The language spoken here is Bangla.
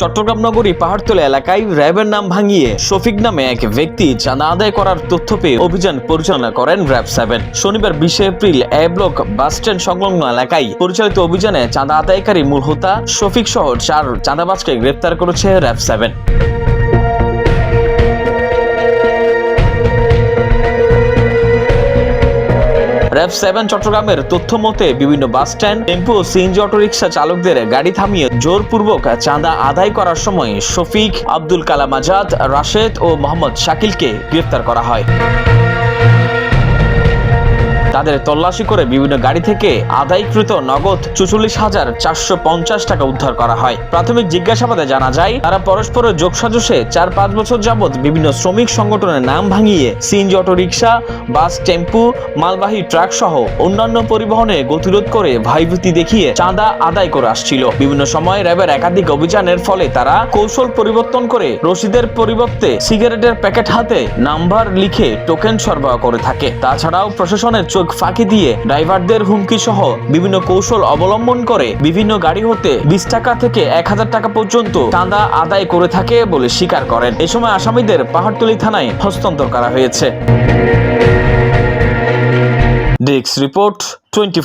চট্টগ্রাম নগরী পাহাড়তলা এলাকায় র্যাবের নাম ভাঙিয়ে শফিক নামে এক ব্যক্তি চাঁদা আদায় করার তথ্য পেয়ে অভিযান পরিচালনা করেন র্যাব সেভেন। শনিবার বিশে এপ্রিল এ ব্লক বাসস্ট্যান্ড সংলগ্ন এলাকায় পরিচালিত অভিযানে চাঁদা আদায়কারী মূল হোতা শফিক সহ চার চাঁদাবাজকে গ্রেপ্তার করেছে র্যাব সেভেন। র্যাব সেভেন চট্টগ্রামের তথ্য মতে বিভিন্ন bus stand, tempo CNG auto rickshaw চালকদের গাড়ি থামিয়ে জোরপূর্বক চাঁদা আদায় করার সময় শফিক, আব্দুল কালাম আজাদ, রাশেদ ও মোহাম্মদ শাকিলকে গ্রেফতার করা হয়। তাদের তল্লাশি করে বিভিন্ন গাড়ি থেকে আদায়কৃত নগদ চুচল্লিশ হাজার চারশো পঞ্চাশ টাকা উদ্ধার করা হয়। প্রাথমিক জিজ্ঞাসাবাদে জানা যায়, তারা পরস্পরের যোগসাজশে চার পাঁচ বছর যাবৎ বিভিন্ন শ্রমিক সংগঠনের নাম ভাঙিয়ে সিএনজি অটোরিকশা, বাস টেম্পু, মালবাহী ট্রাক সহ অন্যান্য পরিবহনে গতিরোধ করে ভয়ভীতি দেখিয়ে চাঁদা আদায় করে আসছিল। বিভিন্ন সময় র্যাবের একাধিক অভিযানের ফলে তারা কৌশল পরিবর্তন করে রশিদের পরিবর্তে সিগারেটের প্যাকেট হাতে নাম্বার লিখে টোকেন সরবরাহ করে থাকে। তাছাড়াও প্রশাসনের চোখ ফাঁকি দিয়ে ড্রাইভারদের হুমকি সহ বিভিন্ন কৌশল অবলম্বন করে বিভিন্ন গাড়ি হতে বিশ টাকা থেকে এক হাজার টাকা পর্যন্ত চাঁদা আদায় করে থাকে বলে স্বীকার করেন। এ সময় আসামিদের পাহাড়তলী থানায় হস্তান্তর করা হয়েছে। Desk report twenty